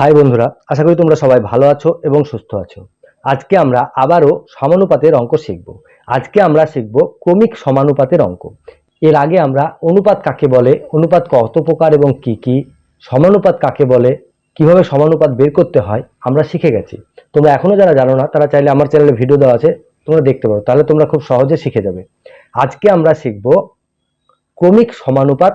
High বন্ধুরা, আশা করি তোমরা সবাই ভালো আছো এবং সুস্থ আছো। আজকে আমরা আবারও সমানুপাতের অঙ্ক শিখব। আজকে আমরা শিখব ক্রমিক সমানুপাতের অঙ্ক। এর আগে আমরা অনুপাত কাকে বলে, অনুপাত কত প্রকার এবং কি কি, সমানুপাত কাকে বলে, কীভাবে সমানুপাত বের করতে হয়, আমরা শিখে গেছি। তোমরা এখনও যারা জানো না, তারা চাইলে আমার চ্যানেলে ভিডিও দেওয়া আছে, তোমরা দেখতে পারো, তাহলে তোমরা খুব সহজে শিখে যাবে। আজকে আমরা শিখব ক্রমিক সমানুপাত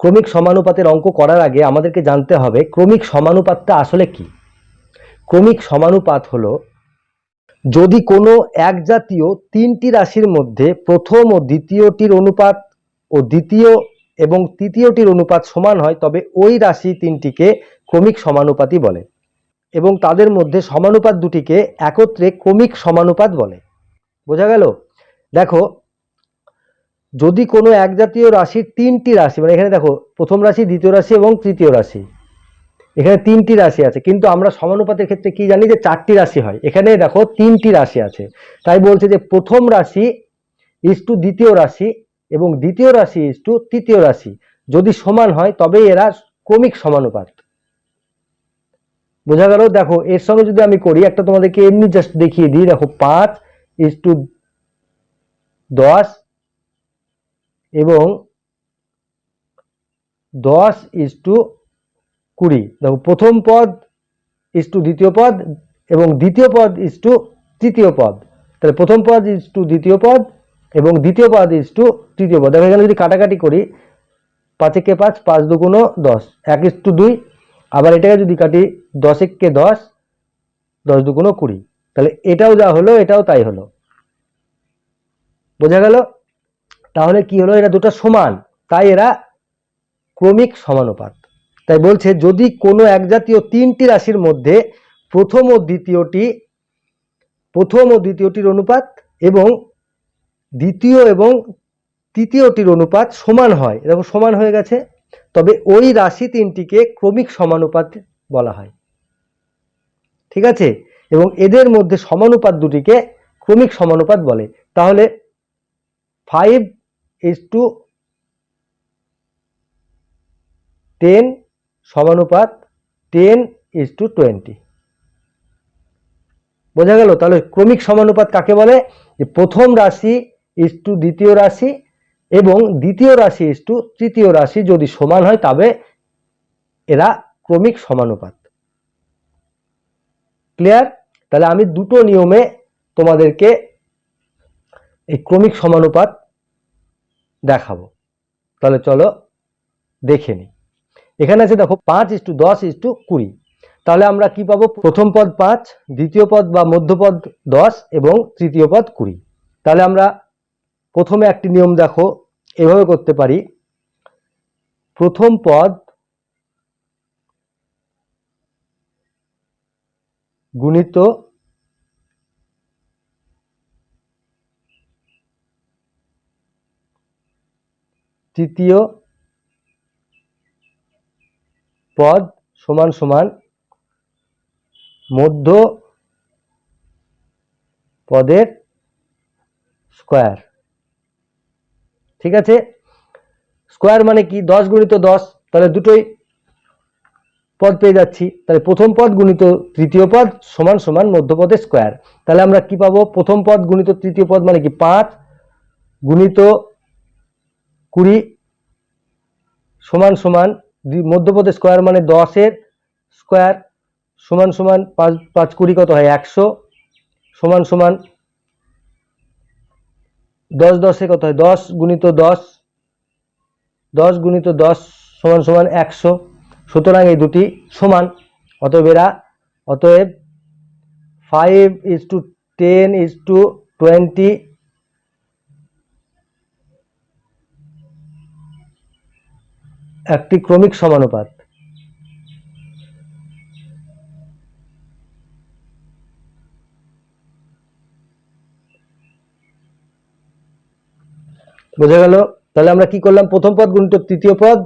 ক্রমিক সমানুপাতের অঙ্ক করার আগে আমাদেরকে জানতে হবে ক্রমিক সমানুপাতটা আসলে কি? ক্রমিক সমানুপাত হলো, যদি কোনো এক জাতীয় তিনটি রাশির মধ্যে প্রথম ও দ্বিতীয়টির অনুপাত ও দ্বিতীয় এবং তৃতীয়টির অনুপাত সমান হয়, তবে ওই রাশি তিনটিকে ক্রমিক সমানুপাতই বলে এবং তাদের মধ্যে সমানুপাত দুটিকে একত্রে ক্রমিক সমানুপাত বলে। বোঝা গেল? দেখো যদি কোনো এক জাতীয় রাশির তিনটি রাশি মানে এখানে দেখো, প্রথম রাশি, দ্বিতীয় রাশি এবং তৃতীয় রাশি। এখানে তিনটি রাশি আছে, কিন্তু আমরা সমানুপাতের ক্ষেত্রে কি জানি যে চারটি রাশি হয়। এখানে দেখো তিনটি রাশি আছে। তাই বলছে যে প্রথম রাশি ইস টু দ্বিতীয় রাশি এবং দ্বিতীয় রাশি ইস টু তৃতীয় রাশি। যদি সমান হয় তবে এরা ক্রমিক সমানুপাত। বোঝা গেল? দেখো, এর সঙ্গে যদি আমি করি, একটা তোমাদেরকে এমনি জাস্ট দেখিয়ে দিই। দেখো, পাঁচ ইস টু দশ এবং দশ ইস টু কুড়ি। দেখো, প্রথম পদ ইস টু দ্বিতীয় পদ এবং দ্বিতীয় পদ ইস টু তৃতীয় পদ। তাহলে প্রথম পদ ইস টু দ্বিতীয় পদ এবং দ্বিতীয় পদ ইস টু তৃতীয় পদ। দেখো, এখানে যদি কাটাকাটি করি, পাঁচ একে পাঁচ? পাঁচ দুগুণ দশ। এক ইস টু দুই। আবার এটাকে যদি কাটি, দশ একে দশ? দশ দুগুণ কুড়ি। তাহলে এটাও যা হলো, এটাও তাই হলো। বোঝা গেল? তাহলে কি হলো? এরা দুটো সমান। তাই এরা ক্রমিক সমানুপাত। তাই বলছে, যদি কোনো এক জাতীয় তিনটি রাশির মধ্যে প্রথম ও দ্বিতীয়টি, প্রথম ও দ্বিতীয়টির অনুপাত এবং দ্বিতীয় এবং তৃতীয়টির অনুপাত সমান হয়, এরকম সমান হয়ে গেছে, তবে ওই রাশি তিনটিকে ক্রমিক সমানুপাত বলা হয়। ঠিক আছে? এবং এদের মধ্যে সমানুপাত দুটিকে ক্রমিক সমানুপাত বলে। তাহলে ফাইভ ইজ টু টেন সমানুপাত টেন ইজ টু টোয়েন্টি বোঝা গেল? তাহলে ক্রমিক সমানুপাত কাকে বলে? যে প্রথম রাশি ইজ টু দ্বিতীয় রাশি এবং দ্বিতীয় রাশি ইজ টু তৃতীয় রাশি যদি সমান হয় তবে এরা ক্রমিক সমানুপাত। ক্লিয়ার তাহলে আমি দুটো নিয়মে তোমাদেরকে এই ক্রমিক সমানুপাত দেখাবো। তাহলে চলো দেখে নিই। এখানে আছে দেখো, পাঁচ ইস টু দশ ইস্টু কুড়ি। তাহলে আমরা কি পাবো? প্রথম পদ পাঁচ, দ্বিতীয় পদ বা মধ্যপদ দশ এবং তৃতীয় পদ কুড়ি। তাহলে আমরা প্রথমে একটি নিয়ম দেখো, এভাবে করতে পারি। প্রথম পদ গুণিত তৃতীয় পদ সমান সমান মধ্য পদের স্কোয়ার ঠিক আছে? স্কোয়ার মানে কি? দশ গুণিত দশ, তাহলে দুটোই পদ পেয়ে যাচ্ছি। তাহলে প্রথম পদ গুণিত তৃতীয় পদ সমান সমান মধ্যপদের স্কোয়ার তাহলে আমরা কি পাবো? প্রথম পদ গুণিত তৃতীয় পদ মানে কি? পাঁচ গুণিত কুড়ি সমান সমান মধ্যপদের স্কোয়ার মানে দশের স্কোয়ার সমান সমান পাঁচ পাঁচ কুড়ি কত হয়? একশো সমান সমান দশ দশে কত হয়? দশ গুণিত দশ দশ গুণিত দশ সমান সমান একশো। সুতরাং এই দুটি সমান। অতএব এরা, অতএব five is to ten is to twenty একটি ক্রমিক সমানুপাত। বোঝা গেল? তাহলে আমরা কি করলাম? প্রথম পদ গুণিত তৃতীয় পদ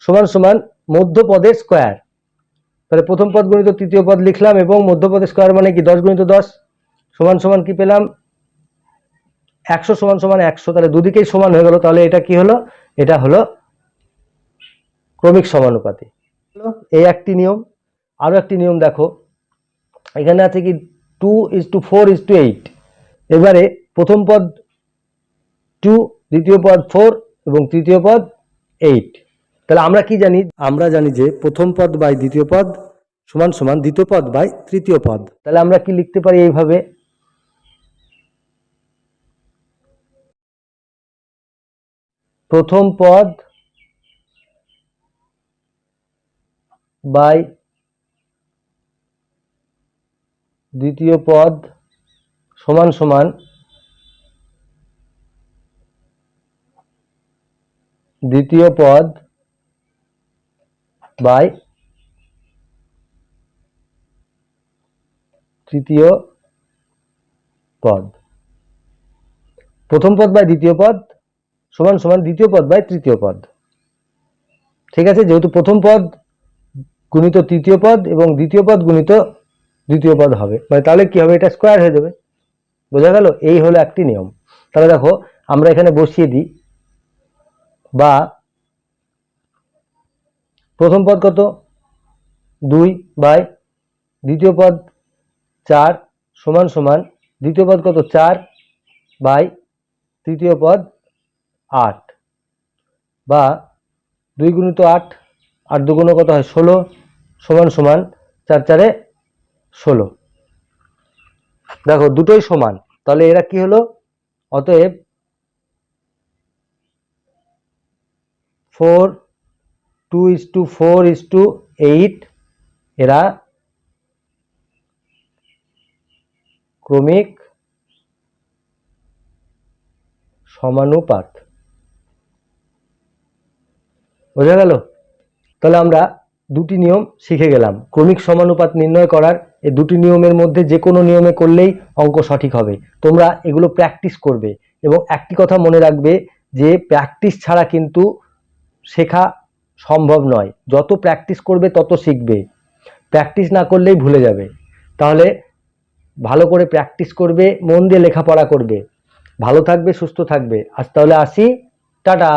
সমান সমান মধ্য পদে স্কোয়ার। তাহলে প্রথম পদ গুণিত তৃতীয় পদ লিখলাম এবং মধ্য স্কোয়ার মানে কি? দশ গুণিত দশ সমান সমান কি পেলাম? একশো সমান সমান একশো। তাহলে দুদিকেই সমান হয়ে গেল। তাহলে এটা কি হলো? এটা হলো ক্রমিক সমানুপাতি। এই একটি নিয়ম, আরও একটি নিয়ম দেখো। এখানে আছে কি two is to four is to eight এবারে প্রথম পদ টু দ্বিতীয় পদ ফোর এবং তৃতীয় পদ এইট তাহলে আমরা কি জানি? আমরা জানি যে প্রথম পদ বাই দ্বিতীয় পদ সমান সমান দ্বিতীয় পদ বাই তৃতীয় পদ। তাহলে আমরা কি লিখতে পারি এইভাবে? প্রথম পদ বাই দ্বিতীয় পদ সমান সমান দ্বিতীয় পদ বাই তৃতীয় পদ। প্রথম পদ বাই দ্বিতীয় পদ সমান সমান দ্বিতীয় পদ বাই তৃতীয় পদ। ঠিক আছে, যেহেতু প্রথম পদ গুণিত তৃতীয় পদ এবং দ্বিতীয় পদ গুণিত দ্বিতীয় পদ হবে। মানে তাহলে কি হবে? এটা স্কোয়ার হয়ে যাবে। বোঝা গেল? এই হলো একটি নিয়ম। তাহলে দেখো, আমরা এখানে বসিয়ে দিই। বা প্রথম পদ কত? দুই বাই দ্বিতীয় পদ চার সমান সমান দ্বিতীয় পদ কত? চার বাই তৃতীয় পদ আট। বা দুই গুণিত আট আট দুগুণ কত হয়? ষোলো সমান সমান চার চারে ষোলো। দেখো, দুটোই সমান। তাহলে এরা কি হলো? অতএব four two is to four is to eight এরা ক্রমিক সমানুপাত। বোঝা গেল? তাহলে আমরা দুটি নিয়ম শিখে গেলাম। ক্রমিক সমানুপাত নির্ণয় করার এই দুটি নিয়মের মধ্যে যে কোনো নিয়মে করলেই অঙ্ক সঠিক হবে। তোমরা এগুলো প্র্যাকটিস করবে এবং একটি কথা মনে রাখবে যে প্র্যাকটিস ছাড়া কিন্তু শেখা সম্ভব নয়। যত প্র্যাকটিস করবে তত শিখবে। প্র্যাকটিস না করলেই ভুলে যাবে। তাহলে ভালো করে প্র্যাকটিস করবে, মন দিয়ে লেখাপড়া করবে। ভালো থাকবে, সুস্থ থাকবে। আজ তাহলে আসি। টাটা!